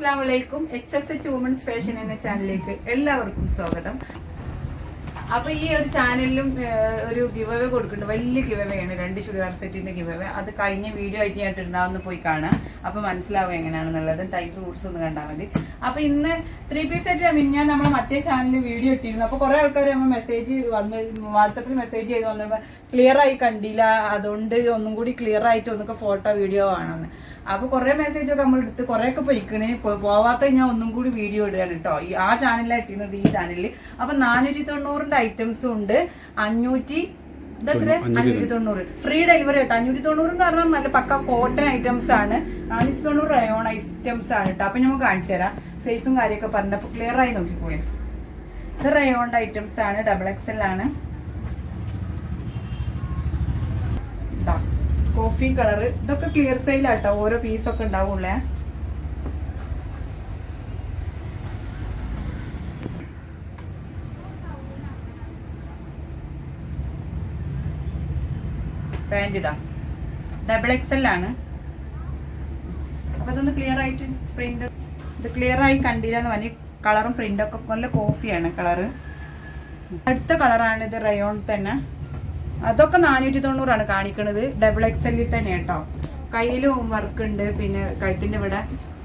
അസ്സാം വലൈക്കും H S H women's fashion എന്ന ചാനലിലേക്ക് എല്ലാവർക്കും സ്വാഗതം. അപ്പൊ ഈ ഒരു ചാനലിലും ഒരു ഗിവ് അവേ കൊടുക്കുന്നുണ്ട്. വലിയ ഗിവ് അവേ ആണ്. രണ്ട് ചുരിദാർ സെറ്റിന്റെ ഗിവ് അത് കഴിഞ്ഞ വീഡിയോ ആയിട്ട് ഞാൻ ഇട്ടുണ്ടാവുന്ന പോയി കാണാം. അപ്പൊ മനസ്സിലാവും എങ്ങനെയാണെന്നുള്ളത്. ടൈറ്റ് റൂട്ട്സ് ഒന്ന് കണ്ടാൽ മതി. അപ്പൊ ഇന്ന് ത്രീ പീസ് സെറ്റ് ഞാൻ നമ്മൾ മറ്റേ ചാനലിൽ വീഡിയോ ഇട്ടിരുന്നു. അപ്പൊ കുറെ ആൾക്കാർ നമ്മൾ മെസ്സേജ് വന്ന് വാട്സപ്പിൽ മെസ്സേജ് ചെയ്ത് വന്നപ്പോൾ ക്ലിയർ ആയി കണ്ടില്ല. അതുകൊണ്ട് ഒന്നും കൂടി ക്ലിയർ ആയിട്ട് ഒന്നൊക്കെ ഫോട്ടോ വീഡിയോ ആണെന്ന്. അപ്പൊ കുറെ മെസ്സേജ് ഒക്കെ നമ്മൾ എടുത്ത് കുറെ ഒക്കെ പോയിക്കണ് പോവാത്ത ഞാൻ ഒന്നും കൂടി വീഡിയോ ഇടുകയാണ് കേട്ടോ ഈ ആ ചാനലിലാണ് ഇട്ടിരുന്നത് ഈ ചാനലിൽ അപ്പൊ നാനൂറ്റി തൊണ്ണൂറിന്റെ ഐറ്റംസും ഉണ്ട്. അഞ്ഞൂറ്റി ഇതെത്ര അഞ്ഞൂറ്റി തൊണ്ണൂറ്. ഫ്രീ ഡെലിവറി കേട്ടോ അഞ്ഞൂറ്റി തൊണ്ണൂറ് എന്ന് പറഞ്ഞാൽ നല്ല പക്ക കോട്ടൺ ഐറ്റംസ് ആണ്. നാനൂറ്റി തൊണ്ണൂറ് റയോൺ ഐറ്റംസ് ആണ് കേട്ടോ അപ്പൊ നമുക്ക് കാണിച്ചു തരാം. സൈസും കാര്യമൊക്കെ പറഞ്ഞപ്പോൾ ക്ലിയർ ആയി നോക്കിപ്പോയി ഇത് റയോണിന്റെ ഐറ്റംസ് ആണ്. ഡബിൾ എക്സ് എൽ ആണ് ഇതാ കോഫി കളർ ഇതൊക്കെ ക്ലിയർ സെയിലാട്ടോ ഓരോ പീസൊക്കെ ഉണ്ടാവുള്ളേ. പാന്റ് ഇതാ. ഡബിൾ എക്സൽ ആണ്. അപ്പൊ ഇതൊന്ന് ക്ലിയർ ആയിട്ട് പ്രിന്റ് ഇത് ക്ലിയർ ആയി കണ്ടില്ല എന്ന് പറഞ്ഞ് കളറും പ്രിന്റ് ഒക്കെ നല്ല കോഫിയാണ് കളറ് അടുത്ത കളറാണ് ഇത് റയോൺ തന്നെ. അതൊക്കെ നാനൂറ്റി തൊണ്ണൂറാണ് കാണിക്കണത് ഡബിൾ എക്സലിൽ തന്നെ കേട്ടോ. കയ്യിലും വർക്ക് ഉണ്ട്. പിന്നെ കഴുത്തിന്റെ ഇവിടെ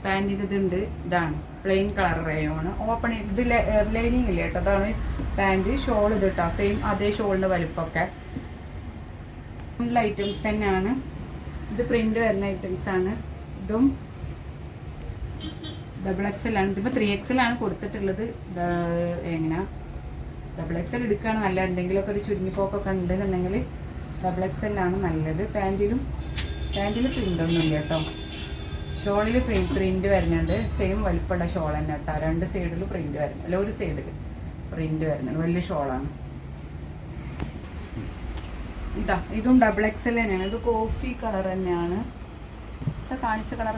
പാന്റിന് ഇതുണ്ട്. ഇതാണ്. പ്ലെയിൻ കളർ റയോണ് ഓപ്പൺ ഇത് ലൈനിങ് ഇല്ല കേട്ടോ? അതാണ് പാന്റ് ഷോൾ ഇത് കേട്ടോ. സെയിം അതേ ഷോളിന്റെ വലിപ്പമൊക്കെ ഐറ്റംസ് തന്നെയാണ്. ഇത് പ്രിന്റ് വരുന്ന ഐറ്റംസ് ആണ്. ഇതും ഡബിൾ എക്സൽ ആണ്. ഇതിപ്പോ ത്രീ എക്സൽ ആണ് കൊടുത്തിട്ടുള്ളത്. എങ്ങനെ? ഡബിൾ എക്സൽ എടുക്കുകയാണ് നല്ല എന്തെങ്കിലുമൊക്കെ ഒരു ചുരുങ്ങിപ്പോക്കൊക്കെ ഉണ്ടെന്നുണ്ടെങ്കിൽ ഡബിൾ ആണ് നല്ലത്. പാന്റിലും പാന്റിൽ ഇല്ല കേട്ടോ. ഷോളിൽ പ്രിന്റ് വരുന്നുണ്ട്. സെയിം വലിപ്പമുള്ള ഷോൾ തന്നെ കേട്ടോ. രണ്ട് സൈഡിൽ പ്രിന്റ് വരുന്നു. അല്ല ഒരു സൈഡിൽ പ്രിന്റ് വരുന്നുണ്ട്. വലിയ ഷോളാണ് ഇതാ ഇതും ഡബിൾ എക്സൽ തന്നെയാണ്. ഇത് കോഫി കളർ തന്നെയാണ്. കാണിച്ച കളർ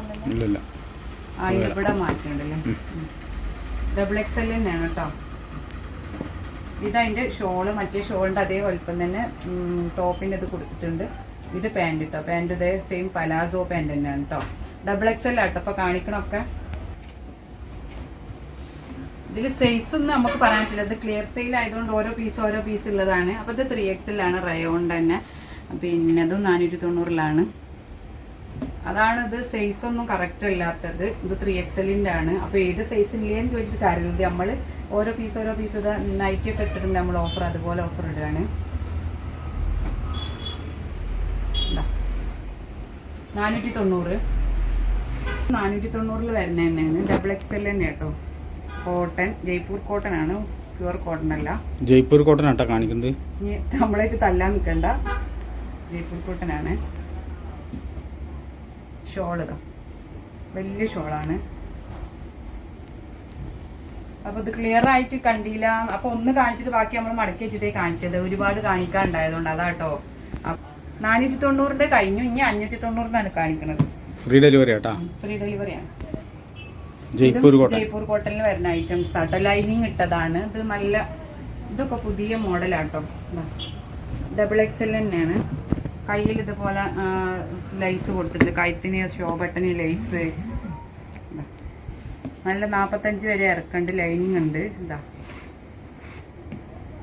ആ ഇവിടെ മാറ്റുണ്ടല്ലേ ഡബിൾ എക്സൽ തന്നെയാണ് കേട്ടോ. ഇതതിന്റെ ഷോൾ മറ്റേ ഷോളിന്റെ അതേ വലുപ്പം തന്നെ ടോപ്പിന്റെ ഇത് കൊടുത്തിട്ടുണ്ട്. ഇത് പാന്റ് കേട്ടോ പാന്റ് ഇതേ സെയിം പലാസോ പാന്റ് തന്നെയാണ് കേട്ടോ ഡബിൾ എക്സ് എൽ ആട്ടോ അപ്പോൾ കാണിക്കണമൊക്കെ ഇതിൽ സൈസ് ഒന്നും നമുക്ക് പറയാൻ പറ്റില്ല. ഇത് ക്ലിയർ സെയിൽ ആയതുകൊണ്ട് ഓരോ പീസ് ഓരോ പീസ് ഉള്ളതാണ്. അപ്പോൾ ഇത് ത്രീ ആണ്. റയോൺ തന്നെ. പിന്നെ അതും നാനൂറ്റി തൊണ്ണൂറിലാണ് അതാണ് ഇത് സൈസ് ഒന്നും കറക്റ്റ് അല്ലാത്തത്. ഇത് ത്രീ എക്സലിന്റെ ആണ്. അപ്പോൾ ഏത് സൈസ് ചോദിച്ച് ചോദിച്ചിട്ട് കാര്യമില്ല. നമ്മൾ ഓരോ പീസ് ഓരോ പീസ് ഇത് നൈറ്റി ഒക്കെ ഇട്ടിട്ടുണ്ട് നമ്മൾ ഓഫർ അതുപോലെ ഓഫർ ഇടുകയാണ്. നാനൂറ്റി തൊണ്ണൂറ് നാനൂറ്റി തൊണ്ണൂറിൽ വരുന്ന തന്നെയാണ് ഡബിൾ എക്സൽ തന്നെ കേട്ടോ. കോട്ടൺ ജയ്പൂർ കോട്ടൺ ആണ്. പ്യുവർ കോട്ടൺ അല്ല. ജയ്പൂർ കോട്ടൺ ആട്ടാ കാണിക്കുന്നത്. നമ്മളായിട്ട് തല്ലാൻ നിൽക്കണ്ട ജയ്പൂർ കോട്ടൺ ആണ്. ഷോൾ ഇതാ വലിയ ഷോളാണ്. അപ്പോൾ ഇത് ക്ലിയർ ആയിട്ട് കണ്ടില്ല. അപ്പോൾ ഒന്ന് കാണിച്ചിട്ട് ബാക്കി നമ്മൾ മടക്കി വെച്ചിട്ടേ കാണിച്ചത്. ഒരുപാട് കാണിക്കാനുണ്ടായതുകൊണ്ട് അതാ കേട്ടോ നാനൂറ്റി തൊണ്ണൂറിന്റെ കഴിഞ്ഞു. ഇനി അഞ്ഞൂറ്റി തൊണ്ണൂറിനാണ് കാണിക്കുന്നത് ഫ്രീ ഡെലിവറി ആട്ടോ ഫ്രീ ഡെലിവറിയാണ് ജയ്പൂർ ജയ്പൂർ കോട്ടണിൽ വരുന്ന ഐറ്റംസ് ആട്ടോ ലൈനിങ് ഇട്ടതാണ്. ഇത് നല്ല ഇതൊക്കെ പുതിയ മോഡലാട്ടോ ഡബിൾ എക്സൽ തന്നെയാണ്. കയ്യിൽ ഇതുപോലെ ലൈസ് കൊടുത്തിട്ടുണ്ട്. കഴുത്തിന് ഷോ ബട്ടണി ലൈസ് നല്ല നാൽപ്പത്തഞ്ച് വരെ ഇറക്കണ്ട് ലൈനിങ് ഉണ്ട്. ഇതാ.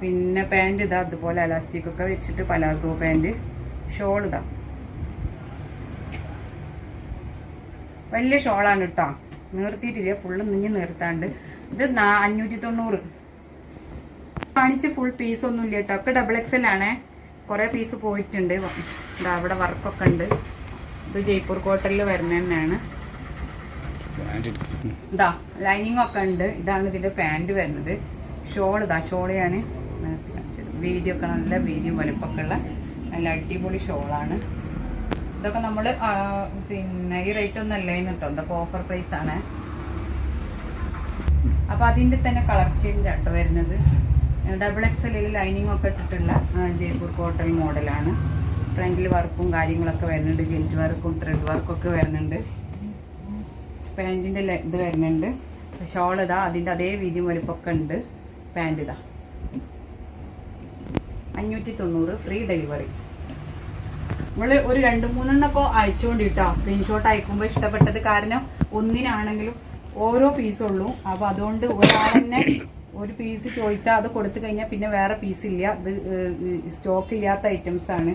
പിന്നെ പാന്റ് ഇതാ. അതുപോലെ അലാസ്റ്റിക് ഒക്കെ വെച്ചിട്ട് പലാസോ പാന്റ് ഷോൾ ഇതാ. വലിയ ഷോളാണ് കേട്ടോ നിർത്തിയിട്ടില്ല. ഫുള്ള് നിഞ്ഞ് നിർത്താണ്ട്. ഇത് അഞ്ഞൂറ്റി തൊണ്ണൂറ്. കാണിച്ച് ഫുൾ പീസ് ഒന്നും ഇല്ല കേട്ടോ ഒക്കെ ഡബിൾ എക്സൽ ആണേ. കുറെ പീസ് പോയിട്ടുണ്ട്. ഇതാ അവിടെ വർക്കൊക്കെ ഉണ്ട്. ഇത് ജയ്പൂർ കോട്ടണിൽ വരുന്ന തന്നെയാണ്. ഇതാ ലൈനിങ് ഒക്കെ ഉണ്ട്. ഇതാണ് ഇതിന്റെ പാന്റ് വരുന്നത്. ഷോൾ ഇതാ ഷോൾ ഞാൻ വീഡിയോ ഒക്കെ നല്ല വീതിയും വലുപ്പമൊക്കെ ഉള്ള നല്ല അടിപൊളി ഷോളാണ്. ഇതൊക്കെ നമ്മൾ പിന്നെ ഈ റേറ്റ് ഒന്നും അല്ലേന്ന് കേട്ടോ. ഇതൊക്കെ ഓഫർ പ്രൈസ് ആണ്. അപ്പൊ അതിന്റെ തന്നെ കളർ ചേഞ്ച് ആട്ടോ വരുന്നത്. ഡബിൾ എക്സ് എൽ ലൈനിങ് ഒക്കെ ഇട്ടിട്ടുള്ള ജയ്പൂർ കോട്ടൺ മോഡലാണ് ഫ്രണ്ടിൽ വർക്കും കാര്യങ്ങളൊക്കെ വരുന്നുണ്ട് ജിൽറ്റ് വർക്കും ത്രെഡ് വർക്കൊക്കെ വരുന്നുണ്ട്. പാന്റിന്റെ ഇത് വരുന്നുണ്ട്. ഷോൾ ഇതാ അതിന്റെ അതേ വീതിയും വലുപ്പമൊക്കെ ഉണ്ട്. പാന്റ് ഇതാ. അഞ്ഞൂറ്റി തൊണ്ണൂറ് ഫ്രീ ഡെലിവറി നമ്മൾ ഒരു രണ്ട് മൂന്നെണ്ണൊക്കെ അയച്ചുകൊണ്ടിട്ടോ. സ്ക്രീൻഷോട്ട് അയക്കുമ്പോൾ ഇഷ്ടപ്പെട്ടത് കാരണം ഒന്നിനാണെങ്കിലും ഓരോ പീസുള്ളൂ അപ്പോൾ അതുകൊണ്ട് ഒരാൾ തന്നെ ഒരു പീസ് ചോദിച്ചാൽ അത് കൊടുത്തു കഴിഞ്ഞാൽ പിന്നെ വേറെ പീസ് ഇല്ല. ഇത് സ്റ്റോക്ക് ഇല്ലാത്ത ഐറ്റംസ് ആണ്.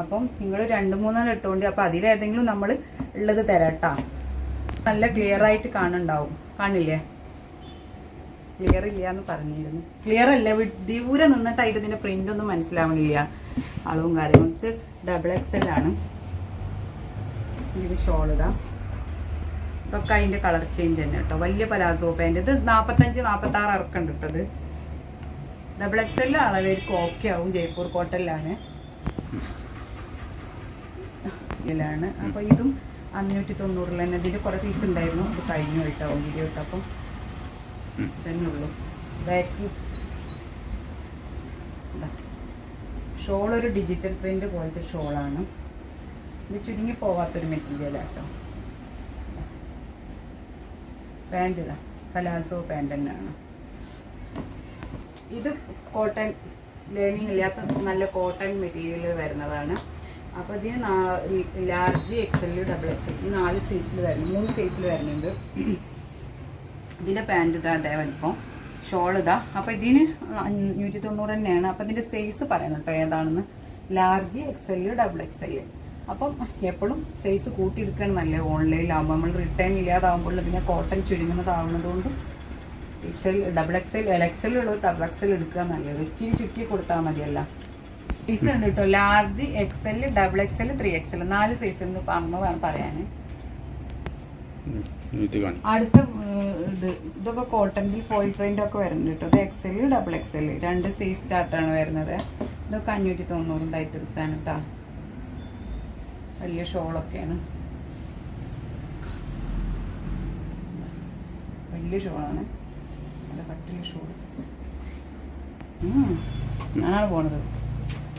അപ്പം നിങ്ങൾ രണ്ട് മൂന്നെണ്ണം ഇട്ടുകൊണ്ട് അപ്പം അതിലേതെങ്കിലും നമ്മൾ ഉള്ളത് തരാട്ടാ. നല്ല ക്ലിയർ ആയിട്ട് കാണുന്നുണ്ടാവും. കാണില്ലേ? ക്ലിയർ ഇല്ല എന്ന് പറഞ്ഞിരുന്നു. ക്ലിയർ അല്ല ദൂരെ നിന്നിട്ടായിട്ട് ഇതിന്റെ പ്രിന്റ് ഒന്നും മനസ്സിലാവണില്ല. അളവും കാര്യങ്ങളും. ഇത് ഡബിൾ എക്സൽ ആണ്. ഇത് ഇതാ ഇതൊക്കെ അതിന്റെ കളർ ചേഞ്ച് തന്നെ കേട്ടോ. വലിയ പലാസോ പാന്റ് ഇത് നാൽപ്പത്തഞ്ച് നാൽപ്പത്തി ആറ് ഇറക്കുണ്ട് ഇട്ടത് ഡബിൾ എക്സ് എൽ അളവേർക്ക് ഓക്കെ ആവും. ജയ്പൂർ കോട്ടനിലാണ് ഇതിലാണ്. അപ്പോൾ ഇതും അഞ്ഞൂറ്റി തൊണ്ണൂറിൽ തന്നെ. ഇതിൽ കുറെ പീസ് ഉണ്ടായിരുന്നു. അത് കഴിഞ്ഞു പോയിട്ടാവും വീഡിയോ ഇട്ടപ്പം. തന്നെ ഉള്ളൂ. ബാക്ക് ഷോൾ ഒരു ഡിജിറ്റൽ പ്രിന്റ് പോലത്തെ ഷോളാണ് ഇത് ചുരുങ്ങി പോവാത്തൊരു മെറ്റീരിയൽ ആട്ടോ. പാന്റ് ഇതാ. പലാസോ തന്നെയാണ്. ഇത് കോട്ടൺ ലേണിംഗ് ഇല്ലാത്ത നല്ല കോട്ടൺ മെറ്റീരിയൽ വരുന്നതാണ്. അപ്പോൾ ഇതിന് ലാർജ് എക്സൽ ഡബിൾ എക്സൽ ഈ നാല് സൈസിൽ വരുന്നു. മൂന്ന് സൈസിൽ വരുന്നുണ്ട്. ഇതിന്റെ പാന്റ് ഇതാ അതേ വലിപ്പം ഷോൾ ഇതാ. അപ്പോൾ ഇതിന് അഞ്ഞൂറ്റി തൊണ്ണൂറ് തന്നെയാണ്. അപ്പോൾ ഇതിന്റെ സൈസ് പറയണം കേട്ടോ ഏതാണെന്ന്. ലാർജ് എക്സൽ ഡബിൾ എക്സൽ അപ്പം എപ്പോഴും സൈസ് കൂട്ടിയെടുക്കുകയാണ് നല്ലത്. ഓൺലൈനിലാകുമ്പോൾ നമ്മൾ റിട്ടേൺ ഇല്ലാതാവുമ്പോൾ പിന്നെ കോട്ടൺ ചുരുങ്ങുന്നതാവുന്നത് കൊണ്ട് X L double X L L X L ഉള്ളത് ഡബിൾ എക്സൽ എടുക്കുക നല്ലത്. ഇച്ചിരി ചുറ്റി കൊടുത്താൽ മതിയല്ല. സൈസ് ഉണ്ട് കേട്ടോ large X L double X L three X L നാല് സൈസ് എന്ന് പറഞ്ഞതാണ് പറയാൻ. അടുത്ത ഇത് ഇതൊക്കെ കോട്ടണിൽ ഫോയിൽ പ്രിന്റ് ഒക്കെ വരുന്നുണ്ട് കേട്ടോ ഇത് X L double X L രണ്ട് സൈസ് ചാർട്ടാണ് വരുന്നത്. ഇതൊക്കെ അഞ്ഞൂറ്റി തൊണ്ണൂറിന്റെ ഐറ്റംസ് ആണ് കേട്ടോ വലിയ ഷോളൊക്കെയാണ്. വലിയ ഷോളാണ്. നല്ല കട്ടിലെ ഷോൾ. ഞാനാണ് പോണത്.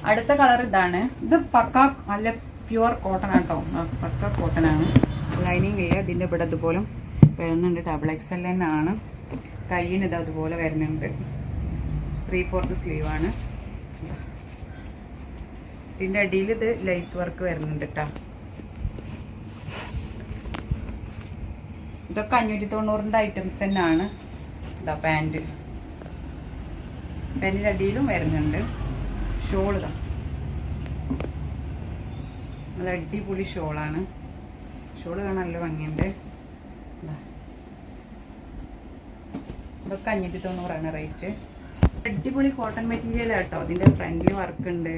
അടുത്ത കളർ ഇതാണ്. ഇത് പക്ക നല്ല പ്യുവർ കോട്ടൺ ആട്ടോ പക്ക കോട്ടൺ ആണ്. ലൈനിങ് ഇല്ല ഇതിന്റെ ഇവിടെ ഇതുപോലെ വരുന്നുണ്ട്. ഡബിൾ എക്സ് എൽ ആണ്. കയ്യിന് ഇത് അതുപോലെ വരുന്നുണ്ട്. ത്രീ ഫോർത്ത് സ്ലീവ് ആണ്. ഇതിന്റെ അടിയിൽ ഇത് ലൈസ് വർക്ക് വരുന്നുണ്ട് കേട്ടോ ഇതൊക്കെ അഞ്ഞൂറ്റി തൊണ്ണൂറിന്റെ ഐറ്റംസ് തന്നെയാണ്. ഇതാ പാന്റ് പാന്റിന്റെ അടിയിലും വരുന്നുണ്ട്. ഷോൾ ഇതാ. നല്ല അടിപൊളി ഷോളാണ്. ഷോൾ കാണാൻ നല്ല ഭംഗിയുണ്ട്. ഇതാ. ഇതൊക്കെ അഞ്ഞൂറ്റി തൊണ്ണൂറാണ് റേറ്റ്. അടിപൊളി കോട്ടൺ മെറ്റീരിയൽ കേട്ടോ അതിന്റെ ഫ്രണ്ടിൽ വർക്ക് ഉണ്ട്.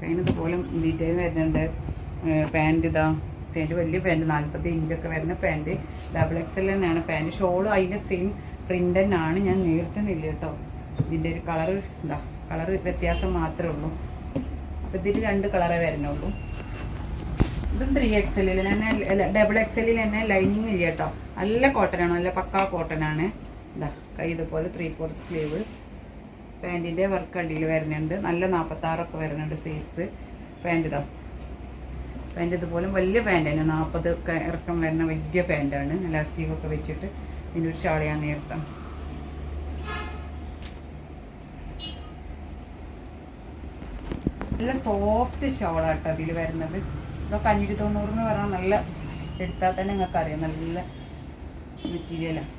കഴിഞ്ഞത് പോലെ ഡീറ്റെയിൽ വരുന്നുണ്ട്. പാന്റ് ഇതാ. പാന്റ് വലിയ പാന്റ് നാൽപ്പത്തി ഇഞ്ചൊക്കെ വരുന്ന പാന്റ് ഡബിൾ എക്സ് എൽ തന്നെയാണ് പാന്റ് ഷോളും അതിന്റെ സെയിം പ്രിന്റ് തന്നെയാണ്. ഞാൻ നേർത്തുന്നില്ല കേട്ടോ. ഇതിന്റെ ഒരു കളർ എന്താ കളർ വ്യത്യാസം മാത്രമേ ഉള്ളൂ. അപ്പോൾ ഇതിൽ രണ്ട് കളറേ വരുന്നുള്ളൂ. ഇതും ത്രീ എക്സ് എല്ലിൽ തന്നെ ഡബിൾ എക്സ് എല്ലിൽ തന്നെ ലൈനിങ് ഇല്ല കേട്ടോ. നല്ല കോട്ടൺ ആണ്. നല്ല പക്കാ കോട്ടൺ ആണ്. ഇതാ കൈ ഇതുപോലെ ത്രീ ഫോർത്ത് സ്ലീവ് പാന്റിന്റെ വർക്ക് അടിയിൽ വരുന്നുണ്ട്. നല്ല നാൽപ്പത്താറൊക്കെ വരുന്നുണ്ട് സൈസ് പാന്റ് ഇതാ. പാന്റ് ഇതുപോലെ വലിയ പാന്റാണ് നാൽപ്പത് ഇറക്കം വരുന്ന വലിയ പാന്റാണ്. ഇലാസ്റ്റിക് ഒക്കെ വെച്ചിട്ട് ഇതിന്റെ ഒരു ഷാളിയാൻ നേർത്താം നല്ല സോഫ്റ്റ് ഷോളാട്ടോ അതിൽ വരുന്നത്. ഇതൊക്കെ അഞ്ഞൂറ്റി തൊണ്ണൂറ് എന്ന് പറഞ്ഞാൽ നല്ല എടുത്താൽ തന്നെ നിങ്ങൾക്ക് അറിയാം നല്ല മെറ്റീരിയലാണ്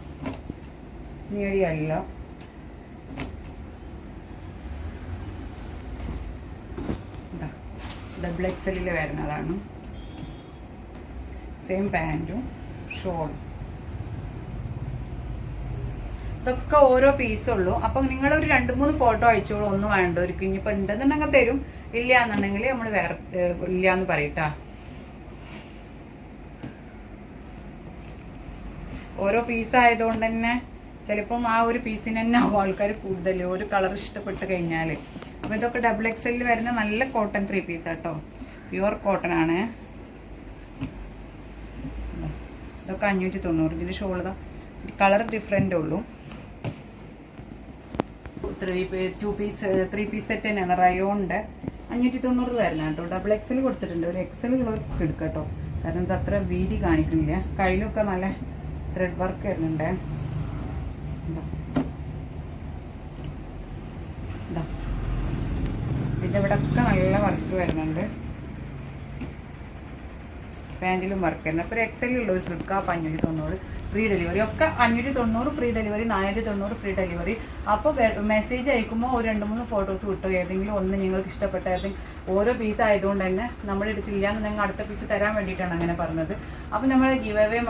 നേടിയല്ല ഡബിൾ എക്സലിൽ വരുന്നതാണ്. സെയിം പാന്റും ഷോളും ഇതൊക്കെ ഓരോ പീസുള്ളൂ അപ്പം നിങ്ങൾ ഒരു രണ്ട് മൂന്ന് ഫോട്ടോ അയച്ചോളൂ. ഒന്നും വേണ്ട. ഒരു ഇനിയിപ്പോൾ ഉണ്ടെന്നുണ്ടെങ്കിൽ തരും. ഇല്ല എന്നുണ്ടെങ്കിൽ നമ്മൾ വേറെ ഇല്ല എന്ന് പറയട്ടാ. ഓരോ പീസ് ആയതുകൊണ്ട് തന്നെ ചിലപ്പം ആ ഒരു പീസിന് തന്നെ ആവും ആൾക്കാർ കൂടുതൽ ഒരു കളർ ഇഷ്ടപ്പെട്ട് കഴിഞ്ഞാൽ അപ്പോൾ ഇതൊക്കെ ഡബിൾ എക്സലിൽ വരുന്ന നല്ല കോട്ടൺ ത്രീ പീസ് കേട്ടോ പ്യുവർ കോട്ടൺ ആണ്. ഇതൊക്കെ അഞ്ഞൂറ്റി തൊണ്ണൂറ്. ഇതിന്റെ ഷോൾ കളർ ഡിഫറെന്റ് ഉള്ളൂ. Three two piece three piece set തന്നെയാണ്. റയോണിന്റെ അഞ്ഞൂറ്റി തൊണ്ണൂറ് വരണം കേട്ടോ. ഡബിൾ എക്സൽ കൊടുത്തിട്ടുണ്ട്. ഒരു എക്സൽ ഉള്ളവർക്ക് എടുക്കാം കേട്ടോ. കാരണം ഇത് അത്ര വീതി കാണിക്കുന്നില്ല. കയ്യിലൊക്കെ നല്ല ത്രെഡ് വർക്ക് വരുന്നുണ്ട്. ഇതിന്റെ ഇവിടെ ഒക്കെ നല്ല വർക്ക് വരുന്നുണ്ട്. പാന്റിലും വർക്ക് തന്നെ. അപ്പോൾ ഒരു ഉള്ള ഒരു ട്രിക്ക് അപ്പോൾ അഞ്ഞൂറ്റി തൊണ്ണൂറ് ഫ്രീ ഡെലിവറി ഒക്കെ അഞ്ഞൂറ്റി തൊണ്ണൂറ് ഫ്രീ ഡെലിവറി നാനൂറ്റി തൊണ്ണൂറ് ഫ്രീ ഡെലിവറി അപ്പോൾ മെസ്സേജ് അയക്കുമ്പോൾ ഒരു രണ്ട് മൂന്ന് ഫോട്ടോസ് കിട്ടും. ഏതെങ്കിലും ഒന്ന് നിങ്ങൾക്ക് ഇഷ്ടപ്പെട്ട ഏതെങ്കിലും ഓരോ പീസ് ആയതുകൊണ്ട് തന്നെ നമ്മുടെ അടുത്തില്ല എന്ന് ഞങ്ങൾ അടുത്ത പീസ് തരാൻ വേണ്ടിയിട്ടാണ് അങ്ങനെ പറഞ്ഞത്. അപ്പോൾ നമ്മൾ ഗീവ് അവേ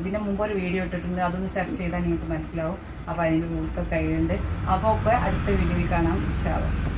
ഇതിന് മുമ്പ് ഒരു വീഡിയോ ഇട്ടിട്ടുണ്ട്. അതൊന്ന് സെർച്ച് ചെയ്താൽ നിങ്ങൾക്ക് മനസ്സിലാവും. അപ്പോൾ അതിന്റെ റൂൾസൊക്കെ അതിലുണ്ട്. അപ്പോൾ ഇപ്പോൾ അടുത്ത വീഡിയോയിൽ കാണാം. ഇഷ്ടമാവും